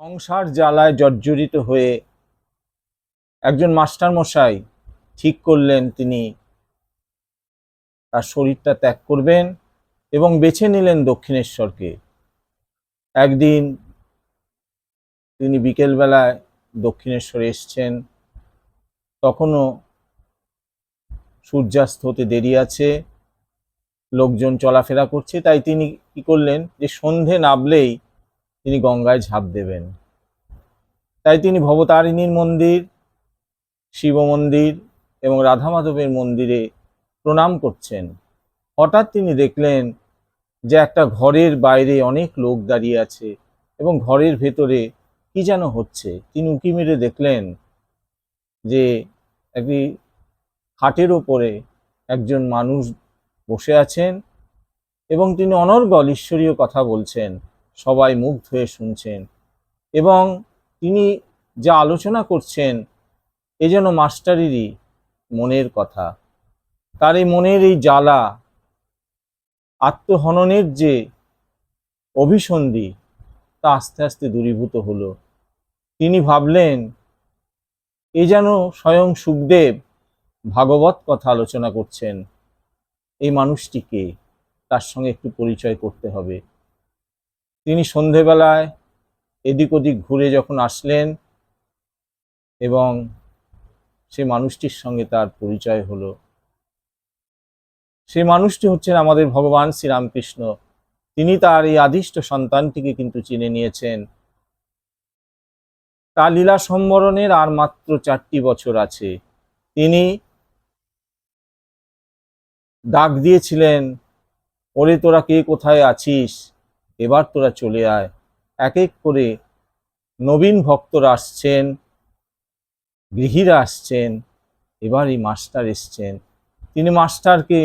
সংসার জ্বালায় জর্জরিত হয়ে একজন মাস্টার মশাই ঠিক করলেন তিনি। তার শরীরটা ত্যাগ করবেন এবং বেছে নিলেন দক্ষিণেশ্বরকে। একদিন তিনি বিকেলবেলায় দক্ষিণেশ্বরে এসছেন। তখনও সূর্যাস্ত হতে দেরি আছে। লোকজন চলাফেরা করছে, তাই তিনি কি করলেন যে সন্ধে নামলেই তিনি গঙ্গায় ঝাঁপ দেবেন। তাই তিনি ভবতারিণীর মন্দির, শিব মন্দির এবং রাধা মাধবের মন্দিরে প্রণাম করছেন। হঠাৎ তিনি দেখলেন যে একটা ঘরের বাইরে অনেক লোক দাঁড়িয়ে আছে এবং ঘরের ভেতরে কি যেন হচ্ছে। তিনি উঁকি মেরে দেখলেন যে একটি খাটের ওপরে একজন মানুষ বসে আছেন এবং তিনি অনর্গল ঈশ্বরীয় কথা বলছেন। সবাই মুগ্ধ হয়ে শুনছেন। এবং তিনি যা আলোচনা করছেন, এ যেন মাস্টারেরই মনের কথা। তার এই মনের এই জ্বালা, আত্মহননের যে অভিসন্ধি, তা আস্তে আস্তে দূরীভূত হলো। তিনি ভাবলেন, এ যেন স্বয়ং সুখদেব ভাগবত কথা আলোচনা করছেন। এই মানুষটিকে তার সঙ্গে একটু পরিচয় করতে হবে। তিনি সন্ধেবেলায় এদিক ওদিক ঘুরে যখন আসলেন এবং সে মানুষটির সঙ্গে তার পরিচয় হলো। সেই মানুষটি হচ্ছেন আমাদের ভগবান শ্রীরামকৃষ্ণ। তিনি তার এই আদিষ্ট সন্তানটিকে কিন্তু চিনে নিয়েছেন। তার লীলা সম্বরণের আর মাত্র চারটি বছর আছে। তিনি ডাক দিয়েছিলেন, ওরে, তোরা কে কোথায় আছিস? এবার তোরা চলে আয়। এক এক করে নবীন ভক্তরা আসছেন, গৃহীরা আসছেন, এবার এই মাস্টার এসছেন। তিনি মাস্টারকে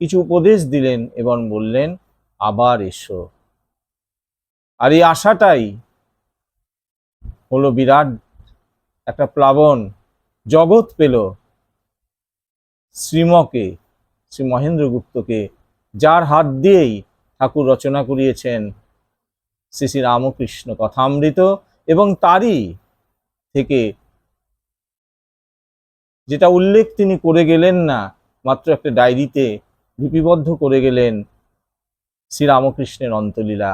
কিছু উপদেশ দিলেন, এবং বললেন, আবার এসো। আর এই আশাটাই হলো বিরাট একটা প্লাবন জগৎ পেল শ্রীমকে, শ্রী মহেন্দ্রগুপ্তকে, যার হাত দিয়েই ঠাকুর রচনা করিয়েছেন শ্রী শ্রী রামকৃষ্ণ কথামৃত এবং তারই থেকে যেটা উল্লেখ তিনি করে গেলেন না, মাত্র একটা ডায়েরিতে লিপিবদ্ধ করে গেলেন শ্রী রামকৃষ্ণের অন্তলীলা।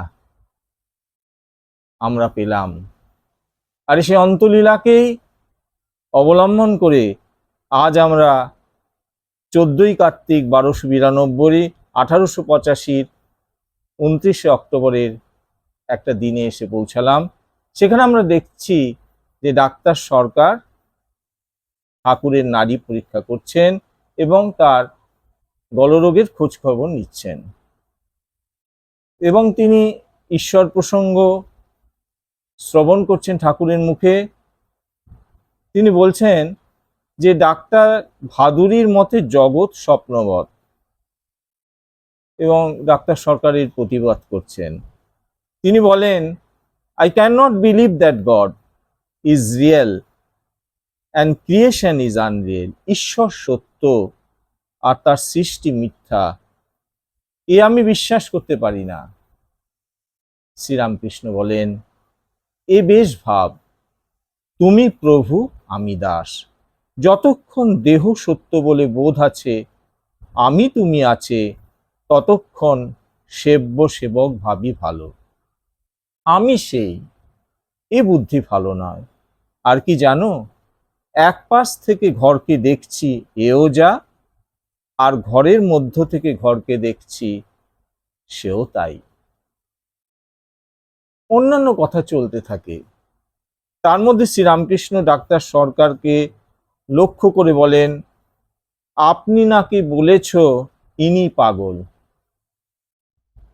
আমরা পেলাম। আর সেই অন্তলীলাকেই অবলম্বন করে আজ আমরা চোদ্দই কার্তিক বারোশো বিরানব্বই, আঠারোশো পঁচাশির উনত্রিশে অক্টোবরের একটা দিনে এসে পৌঁছালাম। সেখানে আমরা দেখছি যে ডাক্তার সরকার ঠাকুরের নারী পরীক্ষা করছেন এবং তার গলরোগের খোঁজখবর নিচ্ছেন। এবং তিনি ঈশ্বর প্রসঙ্গ শ্রবণ করছেন ঠাকুরের মুখে। তিনি বলছেন যে, ডাক্তার ভাদুরীর মতে জগৎ স্বপ্নবৎ। এবং ডাক্তার সরকারের প্রতিবাদ করছেন। তিনি বলেন I can not believe that God is real and creation is unreal ঈশ্বর সত্য আর তার সৃষ্টি মিথ্যা। এ আমি বিশ্বাস করতে পারি না। শ্রীরামকৃষ্ণ বলেন, এ বেশ ভাব। তুমি প্রভু, আমি দাস। যতক্ষণ দেহ সত্য বলে বোধ আছে, আমি তুমি আছে। ততক্ষণ সেব্য সেবক ভাবি ভালো। আমি সেই, এ বুদ্ধি ভালো নয়। আর কি জানো? এক পাশ থেকে ঘরকে দেখছি, এও যা। আর ঘরের মধ্য থেকে ঘরকে দেখছি, সেও তাই। অন্যান্য কথা চলতে থাকে। তার মধ্যে শ্রীরামকৃষ্ণ ডাক্তার সরকারকে লক্ষ্য করে বলেন, আপনি নাকি বলেছ ইনি পাগল।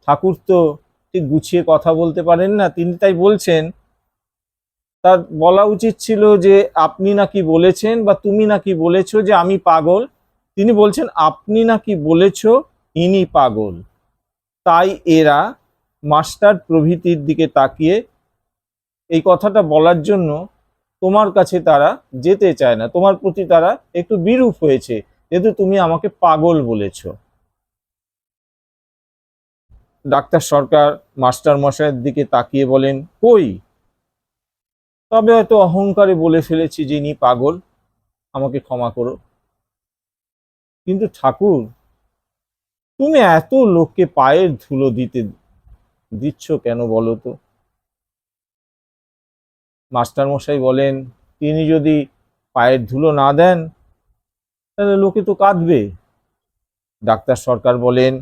ঠাকুর তো ঠিক গুছিয়ে কথা বলতে পারেন না, তিনি তাই বলছেন। তার বলা উচিত ছিল যে, আপনি নাকি বলেছেন বা তুমি নাকি বলেছ যে, আমি পাগল? তিনি বলছেন, আপনি নাকি বলেছ ইনি পাগল। তাই এরা মাস্টার প্রভৃতির দিকে তাকিয়ে এই কথাটা বলার জন্য তোমার কাছে তারা যেতে চায় না। তোমার প্রতি তারা একটু বিরূপ হয়েছে, যেহেতু তুমি আমাকে পাগল বলেছ। ডাক্তার সরকার, মাস্টার মশাইয়ের দিকে তাকিয়ে বলেন, কই? তবে হয়তো অহংকারে বলে ফেলেছি যে ইনি পাগল। আমাকে ক্ষমা করো। কিন্তু ঠাকুর, তুমি এত লোককে পায়ের ধুলো দিতে দিচ্ছ কেন বলো তো? মাস্টারমশাই বলেন, তিনি যদি পায়ের ধুলো না দেন, তাহলে লোকে তো কাঁদবে। ডাক্তার সরকার বলেন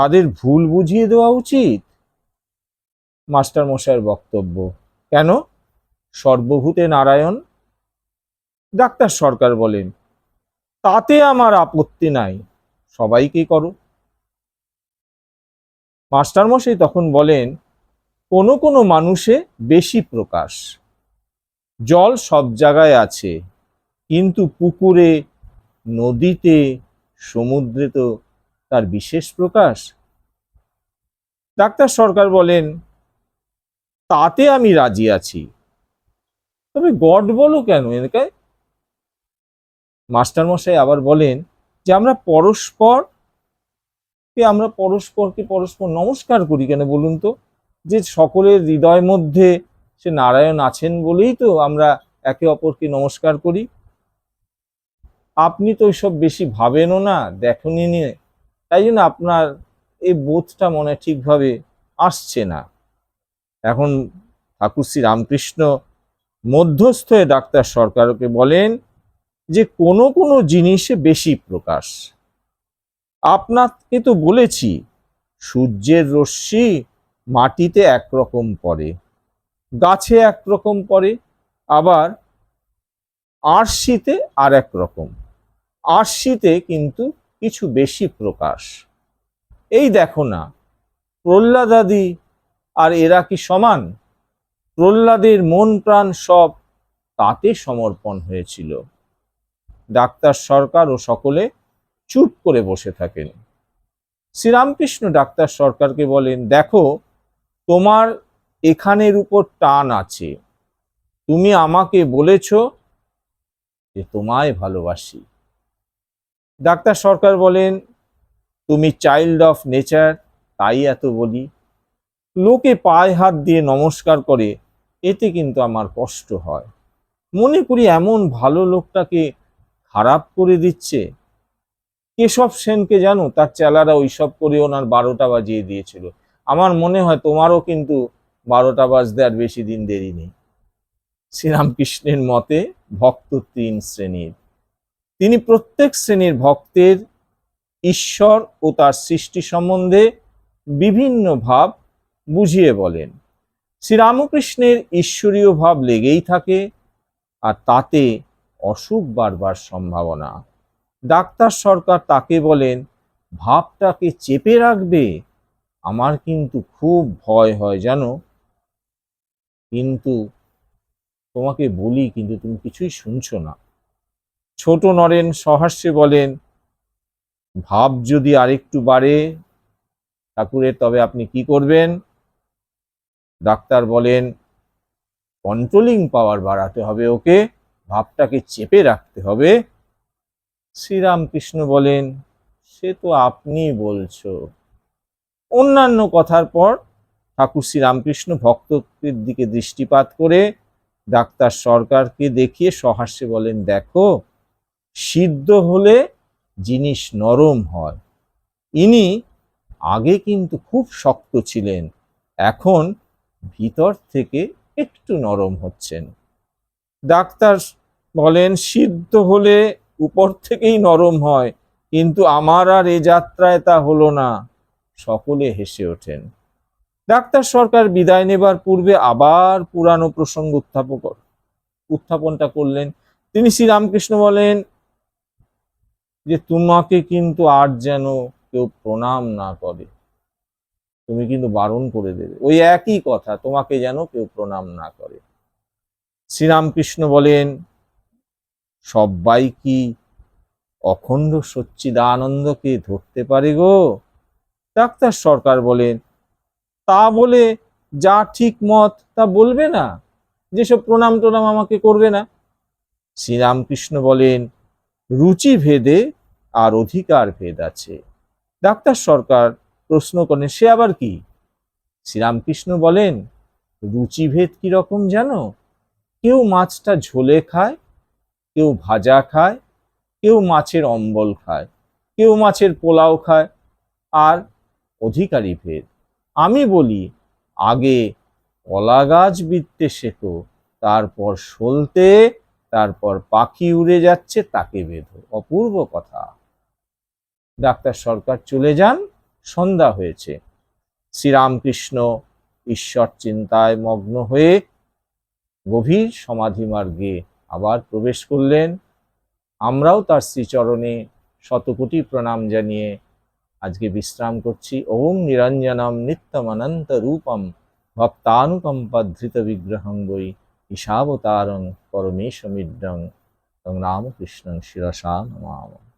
তাদের ভুল বুঝিয়ে দেওয়া উচিত? মাস্টার মশাইয়ের বক্তব্য। কেন? সর্বভূতে নারায়ণ, ডাক্তার সরকার বলেন, তাতে আমার আপত্তি নাই সবাইকে করো মাস্টারমশাই তখন বলেন, কোনো কোনো মানুষে বেশি প্রকাশ। জল সব জায়গায় আছে, কিন্তু পুকুরে, নদীতে, সমুদ্রে তো তার বিশেষ প্রকাশ? ডাক্তার সরকার বলেন, তাতে আমি রাজি আছি। তবে গড বলো কেন? এলাকায় মাস্টারমশাই আবার বলেন যে, আমরা পরস্পর কে আমরা পরস্পরকে পরস্পর নমস্কার করি কেন বলুন তো? যে সকলের হৃদয় মধ্যে সে নারায়ণ আছেন বলেই তো আমরা একে অপরকে নমস্কার করি। আপনি তো ওইসব বেশি ভাবেনও না, দেখনি নিয়ে তাই জন্য আপনার এই বোধটা মনে ঠিকভাবে আসছে না। এখন ঠাকুর শ্রী রামকৃষ্ণ মধ্যস্থ ডাক্তার সরকারকে বলেন যে কোনো কোনো জিনিসে বেশি প্রকাশ। আপনাকে তো বলেছি, সূর্যের রশ্মি মাটিতে একরকম পড়ে, গাছে একরকম পড়ে, আবার আরশিতে আর এক রকম। আরশিতে কিন্তু কিছু বেশি প্রকাশ। এই দেখো না, প্রহ্লাদাদি আর এরা কি সমান? প্রহ্লাদের মন প্রাণ সব তাতে সমর্পণ হয়েছিল। ডাক্তার সরকার ও সকলে চুপ করে বসে থাকেন। শ্রীরামকৃষ্ণ ডাক্তার সরকারকে বলেন, দেখো, তোমার এখানের উপর টান আছে। তুমি আমাকে বলেছ যে তোমায় ভালোবাসি। ডাক্তার সরকার বলেন, তুমি চাইল্ড অফ নেচার তাই এত বলি। লোকে পায়ে হাত দিয়ে নমস্কার করে, এতে কিন্তু আমার কষ্ট হয়। মনে করি এমন ভালো লোকটাকে খারাপ করে দিচ্ছে। কেশব সেনকে জানো, তার চেলারা ওইসব করে ওনার বারোটা বাজিয়ে দিয়েছিল। আমার মনে হয় তোমারও কিন্তু বারোটা বাজতে আর বেশি দিন দেরি নেই। শ্রীরামকৃষ্ণের মতে ভক্ত তিন শ্রেণির। তিনি প্রত্যেক শ্রেণির ভক্তের ঈশ্বর ও তার সৃষ্টি সম্বন্ধে বিভিন্ন ভাব বুঝিয়ে বলেন। শ্রীরামকৃষ্ণের ঈশ্বরীয় ভাব লেগেই থাকে আর তাতে অসুখ বাড়বার সম্ভাবনা। ডাক্তার সরকার তাকে বলেন, ভাবটাকে চেপে রাখবে, আমার কিন্তু খুব ভয় হয় জানো। কিন্তু তোমাকে বলি, কিন্তু তুমি কিছুই শুনছো না। ছোট নরেন সহাস্যে বলেন, ভাব যদি আরেকটু বাড়ে ঠাকুরের, তবে আপনি কি করবেন? ডাক্তার বলেন কন্ট্রোলিং পাওয়ার বাড়াতে হবে ওকে, ভাবটাকে চেপে রাখতে হবে। শ্রীরামকৃষ্ণ বলেন, সে তো আপনি বলছো। অন্যান্য কথার পর ঠাকুর শ্রীরামকৃষ্ণ ভক্তদের দিকে দৃষ্টিপাত করে ডাক্তার সরকারকে দেখিয়ে সহাস্যে বলেন, দেখো সিদ্ধ হলে জিনিস নরম হয়। ইনি আগে কিন্তু খুব শক্ত ছিলেন, এখন ভিতর থেকে একটু নরম হচ্ছেন। ডাক্তার বলেন, সিদ্ধ হলে উপর থেকেই নরম হয়, কিন্তু আমার আর এ যাত্রায় তা হলো না। সকলে হেসে ওঠেন। ডাক্তার সরকার বিদায় নেবার পূর্বে আবার পুরানো প্রসঙ্গ উত্থাপক উত্থাপনটা করলেন। তিনি শ্রীরামকৃষ্ণ বলেন যে তোমাকে কিন্তু আর যেন কেউ প্রণাম না করে। তুমি কিন্তু বারণ করে দেবে। ওই একই কথা, তোমাকে যেন কেউ প্রণাম না করে। শ্রীরামকৃষ্ণ বলেন, সবাই কি অখণ্ড সচ্চিদানন্দকে ধরতে পারে গো? ডাক্তার সরকার বলেন, তা বলে যা ঠিক মত তা বলবে না। যেসব প্রণাম টোনাম আমাকে করবে না। শ্রীরামকৃষ্ণ বলেন রুচি ভেদে আর অধিকার ভেদ আছে। ডাক্তার সরকার প্রশ্ন করেন, সে আবার কি? শ্রীরামকৃষ্ণ বলেন, রুচিভেদ কি রকম জানো? কেউ মাছটা ঝোলে খায়, কেউ ভাজা খায়, কেউ মাছের অম্বল খায়, কেউ মাছের পোলাও খায়, আর অধিকারী ভেদ। আমি বলি, আগে কলা গাছ বিদতে শেখো, তারপর সলতে তারপর পাখি উড়ে যাচ্ছে, তাকে বেঁধো অপূর্ব কথা। ডাক্তার সরকার চলে যান, সন্ধ্যা হয়েছে। শ্রীরামকৃষ্ণ ঈশ্বর চিন্তায় মগ্ন হয়ে গভীর সমাধি মার্গে আবার প্রবেশ করলেন। আমরাও তার শ্রীচরণে শতকোটি প্রণাম জানিয়ে আজকে বিশ্রাম করছি। ওম নিরঞ্জনম নিত্যমানন্ত রূপম ভক্তানুকম্পধৃত বিগ্রহং বৈ। ঈশাবতারং পরমেশমিড্যং তং রামকৃষ্ণং শিরসা নমাম